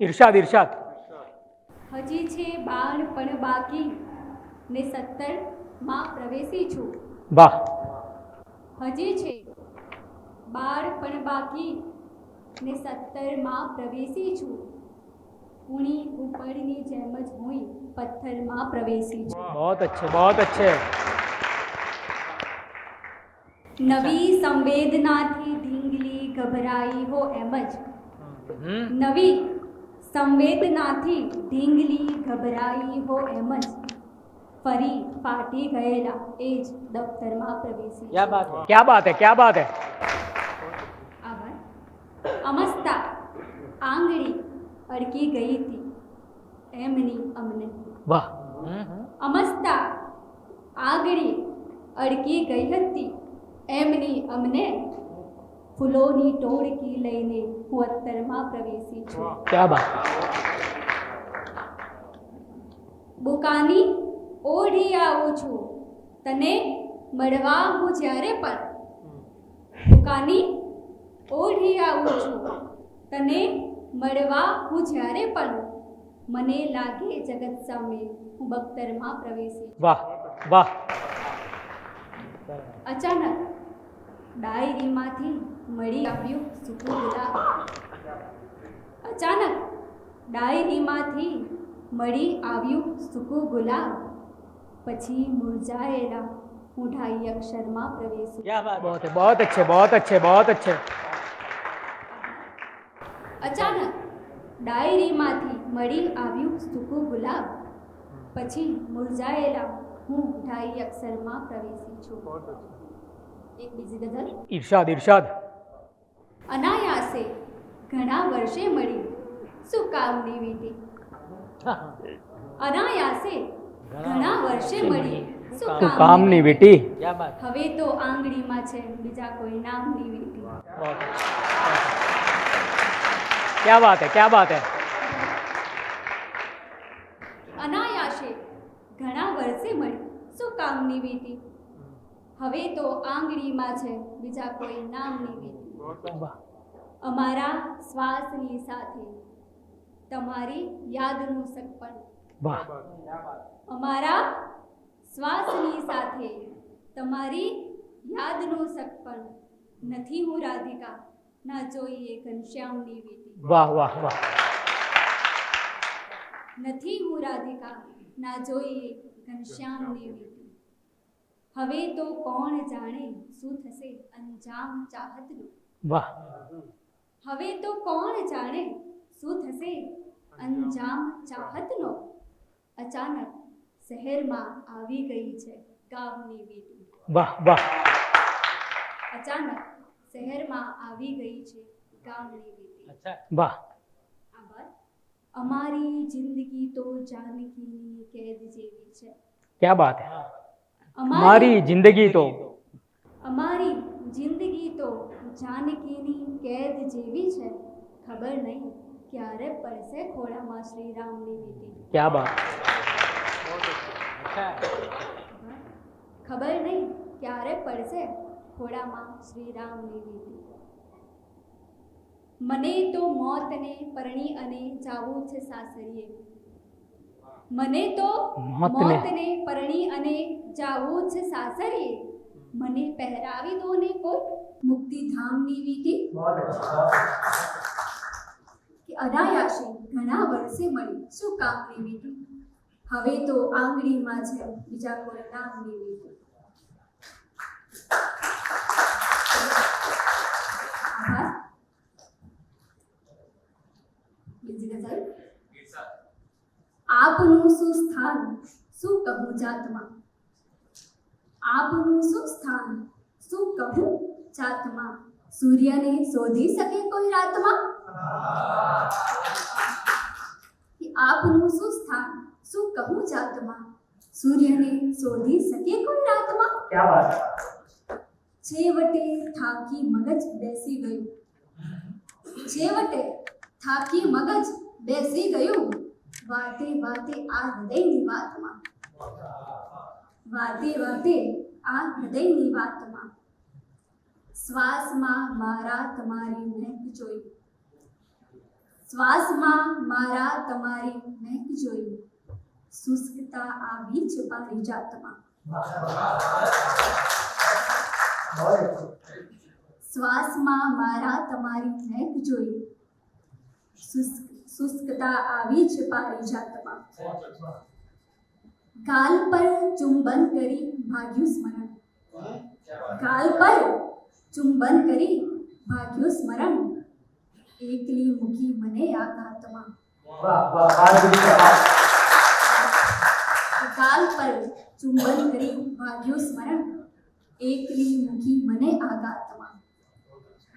ઇરશાદ ઇરશાદ. હજી છે બાર પણ બાકી ને સત્તરમાં પ્રવેશી છું. વાહ. હજી છે બાર પણ બાકી ને સત્તરમાં પ્રવેશી છું. ઉણી ઉપરની જેમ જ હું પથ્થરમાં પ્રવેશી છું. બહુત અચ્છે બહુત અચ્છે. નવી સંવેદનાથી ઢીંગલી ગભરાઈ હો એમ જ. નવી નવી સંવેદનાથી ઢીંગલી ગભરાઈ હો એમ જ ફરી ફાટી ગયેલા એ જ દફતરમાં પ્રવેશી क्या बात है क्या बात है क्या बात है આભાર અમસ્તા આંગળી અડકી ગઈ હતી એમની અમને વાહ અમસ્તા આગળી અડકી ગઈ હતી એમની અમને ફૂલોની ટોળકી લઈને હું અત્તરમાં પ્રવેશી છું. ક્યા બાત? બુકાની ઓઢી આવું છું. તને મળવા હું જ્યારે પણ. બુકાની ઓઢી આવું છું. તને મળવા હું જ્યારે પણ. મને લાગે જગત સામે હું બખ્તરમાં પ્રવેશી વાહ વાહ. અચાનક ડાયરીમાંથી મળી આવ્યું ગુલાબ અચાનક ડાયરીમાંથી મળી આવ્યું સુકુ ગુલાબ પછી મુરઝાયેલા ઊંઢા અક્ષરમાં પ્રવેશ ક્યા બાત બહોત હે બહોત અચ્છે બહોત અચ્છે બહોત અચ્છે. અચાનક ડાયરીમાંથી મળી આવ્યું સૂકું ગુલાબ પછી મુરઝાયેલા હું ઢાઈ અક્ષરમાં પ્રવેશી છું. એક બીજી ગઝલ. ઇરશાદ ઇરશાદ અનાયાસે ઘણા વર્ષે મળી શું કામ નિમિત્તે અનાયાસે ઘણા વર્ષે મળી શું કામ વીટી હવે તો આંગળીમાં છે બીજા કોઈ નામ વીટી ક્યા વાત હે ક્યા વાત હે? અનાયાસે ઘણા વર્ષે મળી શું કામની વીટી હવે તો આંગળીમાં છે બીજા કોઈ નામની વીટી અમારા શ્વાસની સાથે તમારી યાદનું સગપણ અમારા શ્વાસની સાથે તમારી યાદનું સગપણ નથી હું રાધિકા. ના જોઈએ ઘનશ્યામની વીટી. વાહ વાહ વાહ. નથી હું રાધિકા. ના જોઈએ ઘનશ્યામની વીટી. હવે તો કોણ જાણે શું થશે અંજામ ચાહતનું. વાહ. હવે તો કોણ જાણે શું થશે? અંજામ ચાહતનો અચાનક શહેરમાં આવી ગઈ છે ગામની વીટી. વાહ વાહ. અચાનક શહેરમાં આવી ગઈ છે ગામની વીટી. અચ્છા. વાહ. અમારી જિંદગી તો જાનકીની કેદ જેવી છે. ક્યા બાત હે? અમારી જિંદગી તો. અમારી જિંદગી તો જાનકીની કેદ જેવી છે? ખબર નહીં. ક્યારે પડશે ખોળામાં શ્રી રામની વીટી બાત? ખબર નહીં. ક્યારે પડશે ખોળામાં શ્રી રામની મને તો મોતને પરણી અને જાવું છે સાસરીએ. મને તો મોતને પરણી અને જાવું છે સાસરીએ. મને પહેરાવી દો ને કોઈ મુક્તિધામની વીટી કે અનાયાસે ઘણા વર્ષે મળી. શું કામની વીટી હવે તો આંગળીમાં છે. બીજા કોઈ નામની ગઝલ આપનું શું સ્થાન? શું કહું જાતમાં? આપનું શું સ્થાન? શું કહું? જાતમાં સૂર્યને શોધી શકે કોઈ રાતમાં કે આપનું શું સ્થાન શું કહું જાતમાં સૂર્યને શોધી શકે કોઈ રાતમાં છેવટે થાકી મગજ બેસી ગયું છેવટે થાકી મગજ બેસી ગયું વાતે વાતે આ હૃદયની વાતમાં વાતે વાતે આ હૃદયની વાતમાં શ્વાસમાં મારા તમારી મહેક જોઈ. શ્વાસમાં મારા તમારી મહેક જોઈ. શુષ્કતા આવી જ પારિજાતમાં શ્વાસમાં મારા તમારી મહેક જોઈ. શુષ્ક, શુષ્કતા આવી જ પારિજાતમાં ગાલ પર ચુંબન કરી ભાગ્યું સ્મરણ. ગાલ પર ચુંબન કરી ભાગ્યો સ્મરણ. એકલી મૂકી મને આઘાતમાં ગાલ પર ચુંબન કરી ભાગ્યો સ્મરણ. એકલી મૂકી મને આઘાતમાં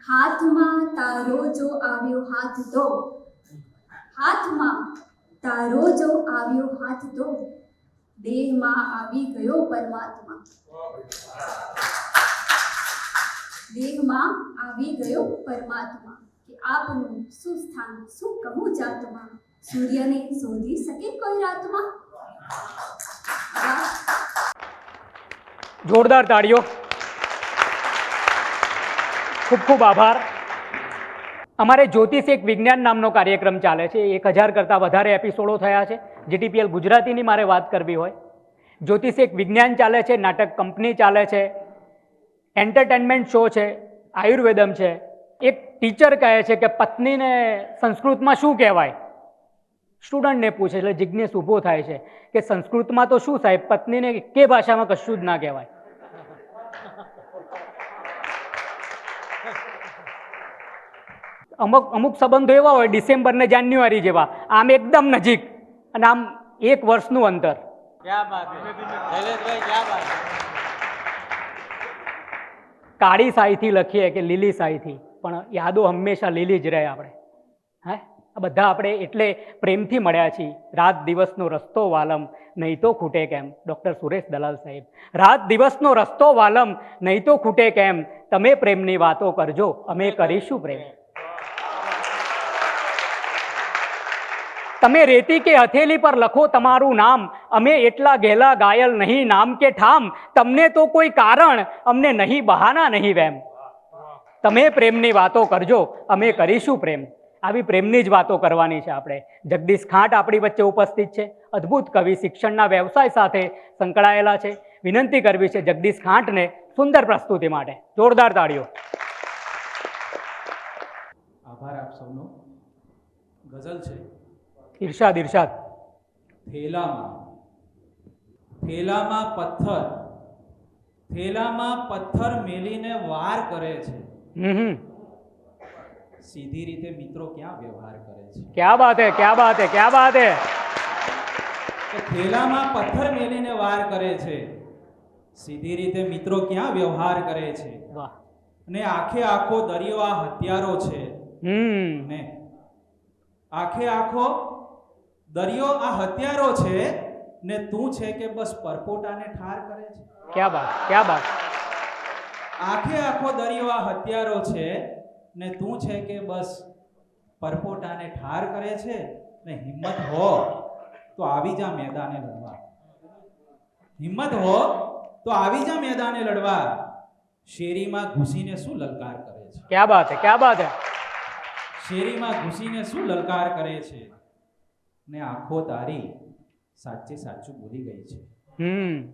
હાથમાં તારો જો આવ્યો હાથ તો. હાથમાં તારો જો આવ્યો હાથ તો. દેહમાં આવી ગયો પરમાત્મા. દેહમાં આવી ગયો પરમાત્મા કે આપનું શું શું કહું જાતમાં? સૂર્યને શોધી શકે કોઈ રાતમાં? જોરદાર તાળીઓ. ખૂબ ખૂબ આભાર. અમારે જ્યોતિષ એક વિજ્ઞાન નામનો કાર્યક્રમ ચાલે છે. એક હજાર કરતાં વધારે એપિસોડો થયા છે. જીટીપીએલ ગુજરાતીની મારે વાત કરવી હોય. જ્યોતિષ એક વિજ્ઞાન ચાલે છે, નાટક કંપની ચાલે છે. એન્ટરટેનમેન્ટ શો છે, આયુર્વેદમ છે. એક ટીચર કહે છે કે પત્નીને સંસ્કૃતમાં શું કહેવાય? સ્ટુડન્ટને પૂછે એટલે જિજ્ઞેસ ઊભો થાય છે કે સંસ્કૃતમાં તો શું સાહેબ? પત્નીને કે ભાષામાં કશું જ ના કહેવાય. અમુક અમુક સંબંધો એવા હોય, ડિસેમ્બર ને જાન્યુઆરી જેવા. આમ એકદમ નજીક. અને આમ એક વર્ષનું અંતર. ક્યાં બાત કાળી સાહીથી લખીએ કે લીલી સાહીથી પણ યાદો હંમેશા લીલી જ રહે આપણે. હે? આ બધા આપણે એટલે પ્રેમથી મળ્યા છીએ. રાત દિવસનો રસ્તો વાલમ, નહીં તો ખૂટે કેમ? ડૉક્ટર સુરેશ દલાલ સાહેબ. રાત દિવસનો રસ્તો વાલમ, નહીં તો ખૂટે કેમ? તમે પ્રેમની વાતો કરજો. અમે કરીશું પ્રેમ. તમે રેતી કે હથેલી પર લખો તમારું નામ. અમે એટલા ગેલા ગાયલ નહીં, નામ કે ઠામ. તમને તો કોઈ કારણ, અમને નહીં, બહાના નહીં વેમ. તમે પ્રેમની વાતો કરજો, અમે કરીશું પ્રેમ. આવી પ્રેમની જ વાતો કરવાની છે આપણે. જગદીશ ખાંટ આપણી વચ્ચે ઉપસ્થિત છે. અદ્ભુત કવિ, શિક્ષણના વ્યવસાય સાથે સંકળાયેલા છે. વિનંતી કરવી છે જગદીશ ખાંટને સુંદર પ્રસ્તુતિ માટે. જોરદાર તાળીઓ. આભાર આપ સૌનો. ગઝલ છે. ઇરશાદ ઈર્ષાદ થેલામાં. થેલામાં પથ્થર. થેલામાં પથ્થર મેલીને વાર કરે છે. સીધી રીતે મિત્રો ક્યાં વ્યવહાર કરે છે? ક્યાં બાત હે ક્યાં બાત હે ક્યાં બાત હે? થેલામાં પથ્થર મેલીને વાર કરે છે. સીધી રીતે મિત્રો ક્યાં વ્યવહાર કરે છે? વાહ. અને આખે આખો દરિયો આ હથિયારો છે. ને આખે આખો દરિયો આ હત્યારો છે ને તું છે કે બસ પરપોટાને ઠાર કરે છે? ક્યા બાત ક્યા બાત? આખે આખો દરિયો આ હત્યારો છે ને તું છે કે બસ પરપોટાને ઠાર કરે છે? ને હિંમત હો તો આવી જા મેદાને લડવા. હિંમત હો તો આવી જા મેદાને લડવા. શેરીમાં ઘૂસીને શું લલકાર કરે છે? ક્યા બાત હે ક્યા બાત હે? શેરીમાં ઘૂસીને શું લલકાર કરે છે? ને આંખો તારી સાચે સાચું બોલી ગઈ છે. હમ.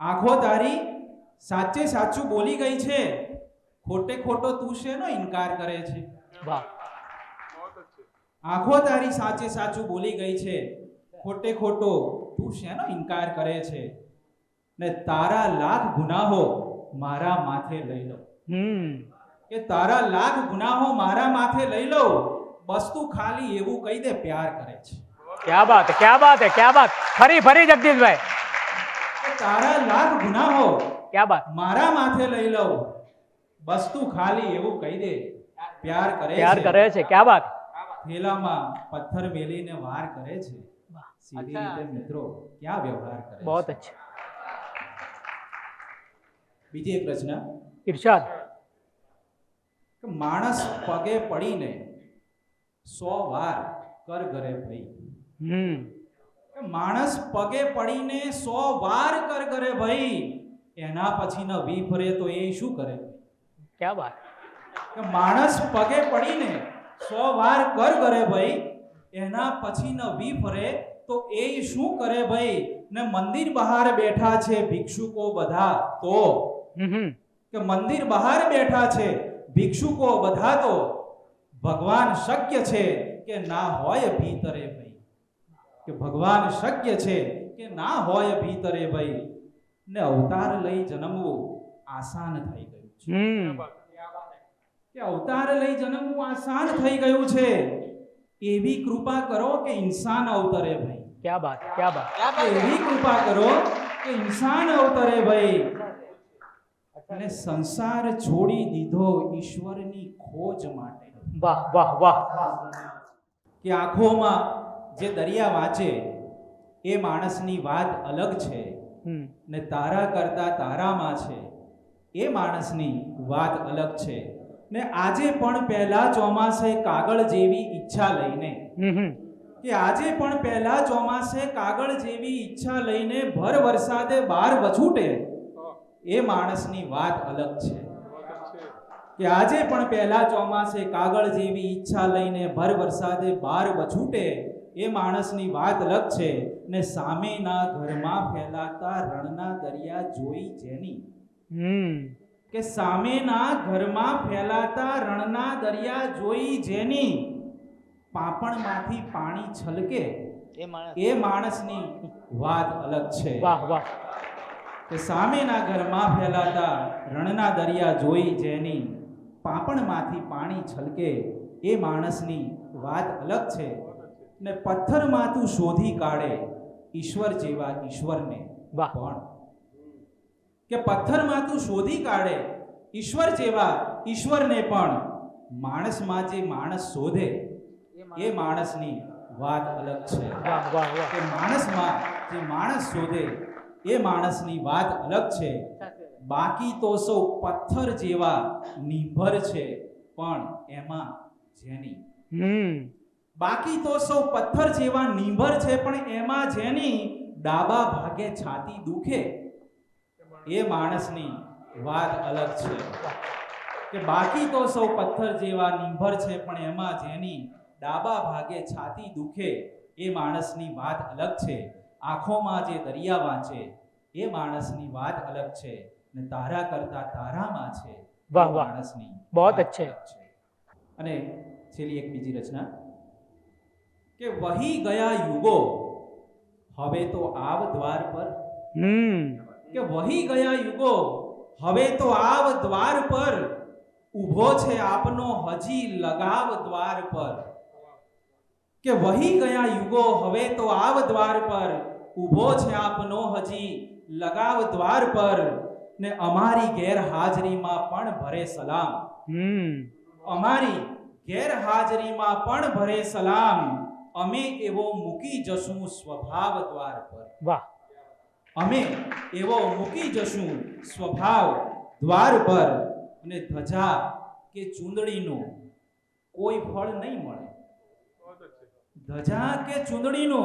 આંખો તારી સાચે સાચું બોલી ગઈ છે. ખોટે ખોટો તું શેનો ઇનકાર કરે છે? વાહ. આંખો તારી સાચે સાચું બોલી ગઈ છે. ખોટે ખોટો તું શેનો ઇનકાર કરે છે? ને તારા લાખ ગુનાહો મારા માથે લઈ લો. કે તારા લાખ ગુનાહો મારા માથે લઈ લો. બસ તું ખાલી એવું કહી દે પ્યાર કરે છે. ક્યા બાત ક્યાં બાત હે ક્યા બાત ફરી ફરી જગદીશભાઈ તારા લાખ ગુનાહો ક્યા બાત મારા માથે લઈ લઉં બસ તું ખાલી એવું કહી દે પ્યાર કરે પ્યાર કરે છે ક્યા બાત। થેલામાં પથ્થર મેલીને વાર કરે છે. સીધી રીતે મિત્રો ક્યાં વ્યવહાર કરે છે? છે અચ્છા. બીજી એક રચના ઇરશાદ માણસ પગે પડીને સો વાર કર ઘરે ભઈ. હમ. માણસ પગે પડીને સો વાર કર કરે ભાઈ એના પછી ન વી ફરે તો એ શું કરે? ક્યાં વાત કે માણસ પગે પડીને સો વાર કર કરે ભાઈ એના પછી ન વી ફરે તો એ શું કરે ભાઈ? ને મંદિર બહાર બેઠા છે ભિક્ષુકો બધા તો. કે મંદિર બહાર બેઠા છે ભિક્ષુકો બધા તો. ભગવાન શક્ય છે કે ના હોય ભીતરે ભાઈ. કે ભગવાન શક્ય છે કે ના હોય ભીતરે ભાઈ ને અવતાર લઈ જન્મવું આસાન થઈ ગયું છે. કે અવતાર લઈ જન્મવું આસાન થઈ ગયું છે. એવી કૃપા કરો કે ઇન્સાન અવતરે ભાઈ. ક્યા બાત ક્યા બાત એવી કૃપા કરો કે ઇન્સાન અવતરે ભાઈ. અને સંસાર છોડી દીધો ઈશ્વરની ખોજ માટે. વાહ વાહ વાહ. કે આંખોમાં જે દરિયા વાંચે એ માણસની વાત અલગ છે. ને તારા કરતા તારામાં છે એ માણસની વાત અલગ છે. ને આજે પણ પહેલા ચોમાસે કાગળ જેવી ઈચ્છા લઈને કે આજે પણ પહેલા ચોમાસે કાગળ જેવી ઈચ્છા લઈને ભર વરસાદે બાર વછૂટે એ માણસની વાત અલગ છે. કે આજે પણ પહેલા ચોમાસે કાગળ જેવી ઈચ્છા લઈને ભર વરસાદે બાર વછૂટે એ માણસની વાત અલગ છે ને સામેના ઘરમાં ફેલાતા રણના દરિયા જોઈ જેની. કે સામેના ઘરમાં ફેલાતા રણના દરિયા જોઈ જેની. પાપણમાંથી પાણી છલકે. એ માણસની વાત અલગ છે. વાહ વાહ. કે સામેના ઘરમાં ફેલાતા રણના દરિયા જોઈ જેની. પાપણમાંથી પાણી છલકે. એ માણસની વાત અલગ છે. ને પથ્થરમાં તું શોધી કાઢે ઈશ્વર જેવા ઈશ્વરને. પણ કે પથ્થરમાં તું શોધી કાઢે ઈશ્વર જેવા ઈશ્વરને પણ માણસમાં જે માણસ શોધે એ માણસની વાત અલગ છે. વાહ વાહ વાહ. કે માણસમાં જે માણસ શોધે એ માણસની વાત અલગ છે. બાકી તો સૌ પથ્થર જેવા નિર્ભર છે પણ એમાં જેની હમ. બાકી તો સૌ પથ્થર જેવા નિંભર છે પણ એમાં જેની ડાબા ભાગે છાતી દુખે એ માણસની વાત અલગ છે કે બાકી તો સૌ પથ્થર જેવા નિંભર છે પણ એમાં જેની ડાબા ભાગે છાતી દુખે એ માણસની વાત અલગ છે આંખોમાં જે દરિયા વાંચે એ માણસની વાત અલગ છે ને તારા કરતા તારામાં છે વાહ, વાહ. માણસની બહોત અચ્છે. છે. અને છેલ્લી એક બીજી રચના કે વહી ગયા યુગો. હવે તો આવ દ્વાર પર. હમ. કે વહી ગયા યુગો હવે તો આવ દ્વાર પર. ઊભો છે આપનો હજી લગાવ દ્વાર પર. કે વહી ગયા યુગો હવે તો આવ દ્વાર પર. ઊભો છે આપનો હજી લગાવ દ્વાર પર. ને અમારી ગેરહાજરીમાં પણ ભરે સલામ. હમ. અમારી ગેરહાજરીમાં પણ ભરે સલામ. અમે એવો મૂકી જશું સ્વભાવ દ્વાર પર. વાહ. અમે એવો મૂકી જશું સ્વભાવ દ્વાર પર અને ધજા કે ચૂંદડીનો કોઈ ફળ નહીં મળે. ધજા કે ચૂંદડીનો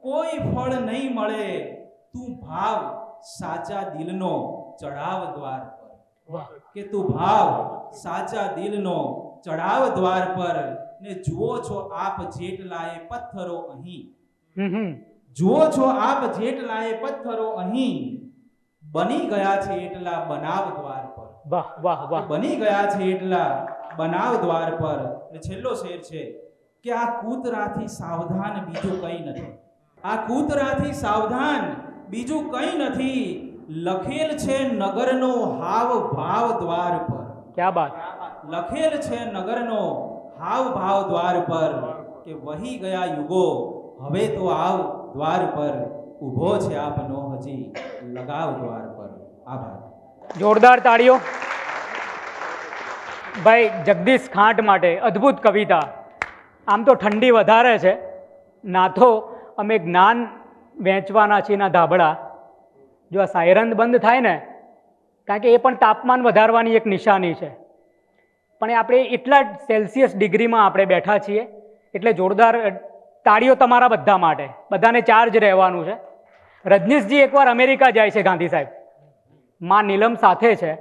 કોઈ ફળ નહીં મળે. તું ભાવ સાચા દિલનો ચડાવ દ્વાર પર. વાહ. કે તું ભાવ સાચા દિલનો ચડાવ દ્વાર પર. ને જુઓ છો આપ જેટલાએ પથ્થરો અહીં. જુઓ છો આપ જેટલાએ પથ્થરો અહીં. બની ગયા છે એટલા બનાવ દ્વાર પર. વાહ વાહ વાહ. બની ગયા છે એટલા બનાવ દ્વાર પર. અને છેલ્લો શેર છે કે આ કૂતરાથી સાવધાન બીજું કંઈ નથી. આ કૂતરાથી સાવધાન બીજું કંઈ નથી. લખેલ છે નગરનો હાવ ભાવ દ્વાર પર. ક્યા બાત? લખેલ છે નગરનો હાવ ભાવ દ્વાર પર કે વહી ગયા યુગો, હવે તો આવ દ્વાર પર ઊભો છે આપનો હજી લગાવ દ્વાર પર. આભાર. જોરદાર તાળીઓ. ભાઈ, જગદીશ ખાંટ માટે અદ્ભુત કવિતા. આમ તો ઠંડી વધારે છે. ના તો અમે જ્ઞાન વેચવાના છીએ ના ધાબળા. જો આ સાયરન બંધ થાય ને, કારણ કે એ પણ તાપમાન વધારવાની એક નિશાની છે. પણ આપણે એટલા સેલ્સિયસ ડિગ્રીમાં આપણે બેઠા છીએ. એટલે જોરદાર તાળીઓ તમારા બધા માટે. બધાને ચાર્જ રહેવાનું છે. રજનીશજી એકવાર અમેરિકા જાય છે ગાંધી સાહેબ. માં નીલમ સાથે છે.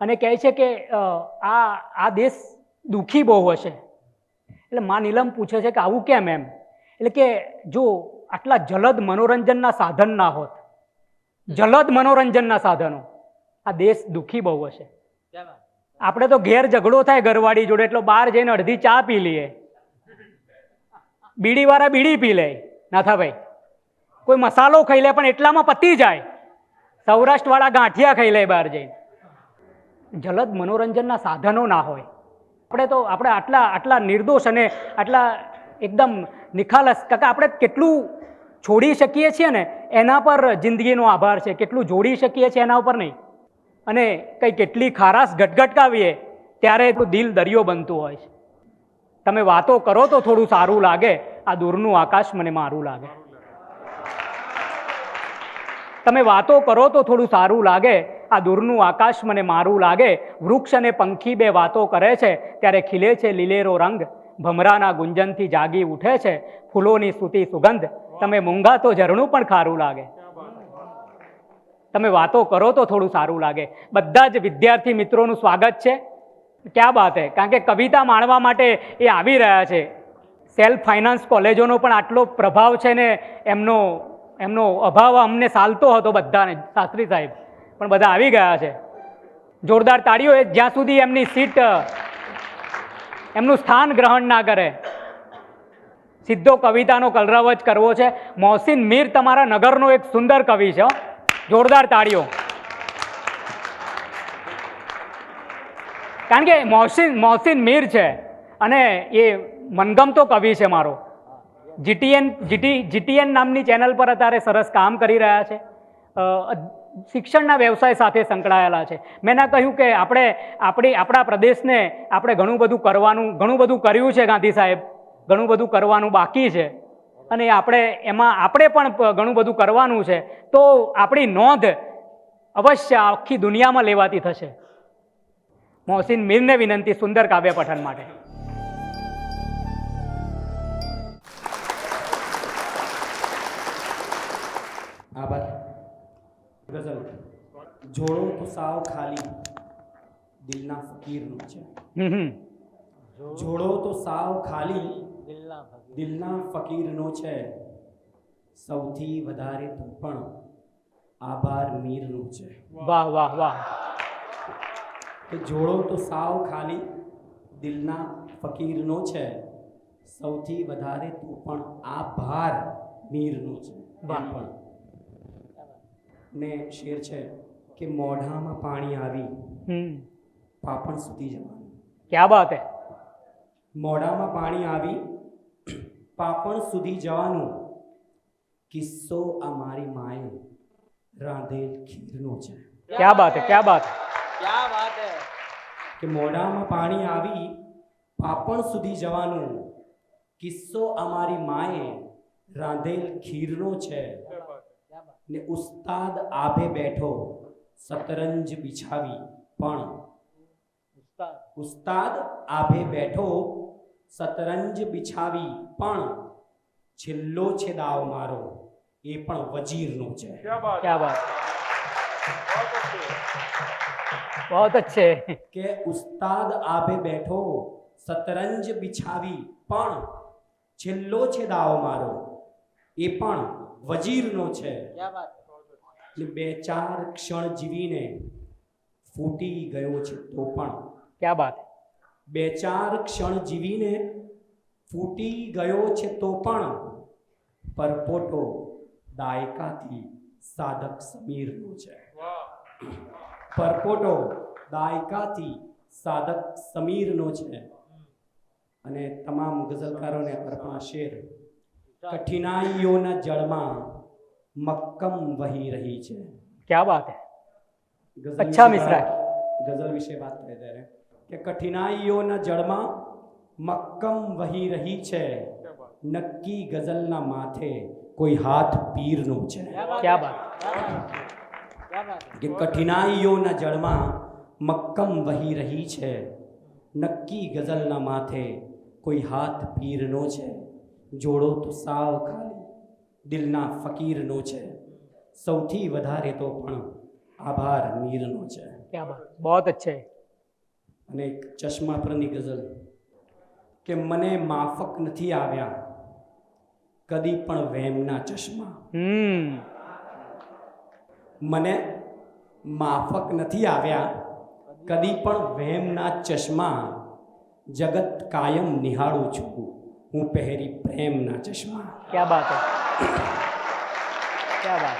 અને કહે છે કે આ આ દેશ દુઃખી બહુ હશે. એટલે માં નીલમ પૂછે છે કે આવું કેમ એમ? એટલે કે જો આટલા જલદ મનોરંજનના સાધન ના હોત, જલદ મનોરંજનના સાધનો, આ દેશ દુઃખી બહુ હશે. આપણે તો ઘેર ઝઘડો થાય ઘરવાળી જોડે, એટલો બહાર જઈને અડધી ચા પી લઈએ. બીડીવાળા બીડી પી લે. નાથાભાઈ, કોઈ મસાલો ખાઈ લે, પણ એટલામાં પતી જાય. સૌરાષ્ટ્રવાળા ગાંઠિયા ખાઈ લે બહાર જઈને. જલદ મનોરંજનના સાધનો ના હોય. આપણે તો, આપણે આટલા આટલા નિર્દોષ અને આટલા એકદમ નિખાલસ, કાકા, આપણે કેટલું છોડી શકીએ છીએ ને? એના પર જિંદગીનો આભાર છે. કેટલું જોડી શકીએ છીએ એના ઉપર નહીં. અને કંઈ કેટલી ખારાશ ગટગટકાવીએ, ત્યારે દિલ દરિયો બનતું હોય છે. તમે વાતો કરો તો થોડું સારું લાગે, આ દૂરનું આકાશ મને મારું લાગે. તમે વાતો કરો તો થોડું સારું લાગે, આ દૂરનું આકાશ મને મારું લાગે. વૃક્ષ અને પંખી બે વાતો કરે છે, ત્યારે ખીલે છે લીલેરો રંગ. ભમરાના ગુંજનથી જાગી ઉઠે છે, ફૂલોની સુતી સુગંધ. તમે મૂંગા તો ઝરણું પણ ખારું લાગે. તમે વાતો કરો તો થોડું સારું લાગે. બધા જ વિદ્યાર્થી મિત્રોનું સ્વાગત છે. ક્યાં વાત હે? કારણ કે કવિતા માણવા માટે એ આવી રહ્યા છે. સેલ્ફ ફાઇનાન્સ કોલેજોનો પણ આટલો પ્રભાવ છે ને, એમનો એમનો અભાવ અમને ચાલતો હતો બધાને, શાસ્ત્રી સાહેબ. પણ બધા આવી ગયા છે. જોરદાર તાળીઓ એ જ્યાં સુધી એમની સીટ, એમનું સ્થાન ગ્રહણ ના કરે. સીધો કવિતાનો કલરવ જ કરવો છે. મોહસિન મીર તમારા નગરનો એક સુંદર કવિ છે. જોરદાર તાળીઓ. કારણ કે મોહસિન મોહસિન મીર છે અને એ મનગમતો કવિ છે મારો. જીટીએન, જીટી, જીટીએન નામની ચેનલ પર અત્યારે સરસ કામ કરી રહ્યા છે. શિક્ષણના વ્યવસાય સાથે સંકળાયેલા છે. મેં ના કહ્યું કે આપણે, આપણી, આપણા પ્રદેશને આપણે ઘણું બધું કરવાનું, ઘણું બધું કર્યું છે ગાંધી સાહેબ. ઘણું બધું કરવાનું બાકી છે. અને આપણે એમાં આપણે પણ ઘણું બધું કરવાનું છે તો આપણી નોંધ અવશ્ય આખી દુનિયામાં લેવાતી થશે. મોહસિન મીરને વિનંતી સુંદર કાવ્ય પઠન માટે. આભાર. ગઝલ. જોડો તો સાવ ખાલી દિલના ફકીરનું છે. જોડો તો સાવ ખાલી દિલના દિલના ફકીરનો છે. સૌથી વધારે તો પણ આભાર મીરનું છે. વાહ વાહ વાહ. કે જોડો તો સાવ ખાલી. દિલના ફકીરનો છે. સૌથી વધારે તો પણ આભાર મીરનું છે. વાહ. પણ ને શેર છે કે મોઢામાં પાણી આવી પાપણ સુધી જવાનું. ક્યાં બાત હે? મોઢામાં પાણી આવી પાપણ સુધી જવાનું. કિસ્સો આ મારી માએ રાંધેલ ખીરનો છે. ક્યાં બાત હે ક્યાં વાત ક્યાં વાત હે? કે મોઢામાં પાણી આવી પાપણ સુધી જવાનું. કિસ્સો અમારી માએ રાંધેલ ખીરનો છે. ને ઉસ્તાદ આભે બેઠો શતરંજ બિછાવી. પણ ઉસ્તાદ. આભે બેઠો શતરંજ બિછાવી. પણ છેલ્લો છે દાવ મારો એ પણ વજીરનો છે. ક્યા વાત બહુત અચ્છે કે ઉસ્તાદ આભે બેઠો શતરંજ બિછાવી પણ છેલ્લો છે દાવ મારો એ પણ વજીરનો છે. બે ચાર ક્ષણ જીવીને ફૂટી ગયો છે તો પણ. ક્યા વાત બે ચાર ક્ષણ જીવીને ફૂટી ગયો છે તો પણ પરપોટો દાયકાથી સાધક સમીરનો છે. પરપોટો દાયકાથી સાધક સમીરનો છે. અને તમામ ગઝલકારોને અર્પણ શેર. કઠિનાઈઓના જળમાં મક્કમ વહી રહી છે. ક્યા વાત હે? અચ્છા મિશ્રા. ગઝલ વિશે વાત કરે ત્યારે. કે કઠિનાઈઓના જળમાં મક્કમ વહી રહી છે. નક્કી ગઝલના માથે કોઈ હાથ પીરનો છે. કે કઠિનાઈઓના જળમાં મક્કમ વહી રહી છે. નક્કી ગઝલના માથે કોઈ હાથ પીરનો છે. જોડો તો સાવ ખાલી દિલના ફકીરનો છે. સૌથી વધારે તો પણ આભાર મીરનો છે. બહુ અચ્છા અને એક ચશ્મા પરની ગઝલ. કે મને માફક નથી આવ્યા. કદી પણ વહેમના ચશ્મા. મને માફક નથી આવ્યા. કદી પણ વહેમના ચશ્મા. જગત કાયમ નિહાળું છું. હું પહેરી પ્રેમના ચશ્મા. ક્યા બાત ક્યાં બાત?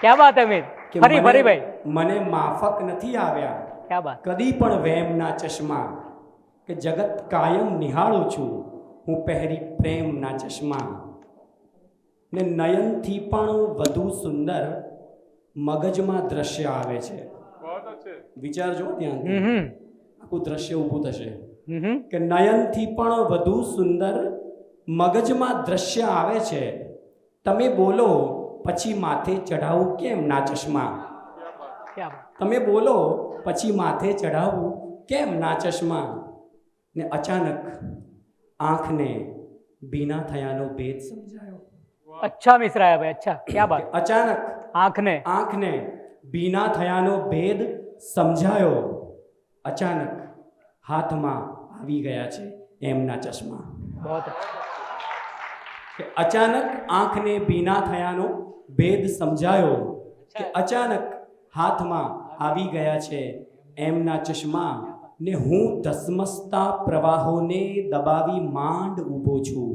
ક્યા બાત અમિત ફરી ફરી ભાઈ. મને માફક નથી આવ્યા. ક્યા બાત? કદી પણ વહેમના ચશ્મા. કે જગત કાયમ નિહાળું છું. હું પહેરી પ્રેમના ચશ્મા. ને નયનથી પણ વધુ સુંદર મગજમાં દ્રશ્ય આવે છે. વિચાર જો ત્યાં આખું દ્રશ્ય ઊભું થશે. કે નયનથી પણ વધુ સુંદર મગજમાં દ્રશ્ય આવે છે. તમે બોલો પછી માથે ચઢાવું કેમ ના ચશ્મા? તમે બોલો પછી માથે ચઢાવું કેમ ના ચશ્મા? ને અચાનક આંખને બીના થયાનો ભેદ સમજાયો. અચ્છા મિશ્રાયા ભાઈ અચ્છા. ક્યાં બાત અચાનક આંખને? આંખને બીના થયાનો ભેદ સમજાયો. અચાનક હાથમાં આવી ગયા છે એમના ચશ્મા. બહુ અચાનક આંખને બીના થયાનો ભેદ સમજાયો. કે અચાનક હાથમાં આવી ગયા છે એમના ચશ્મા. ને હું ધસમસતા પ્રવાહોને દબાવી માંડ ઊભો છું.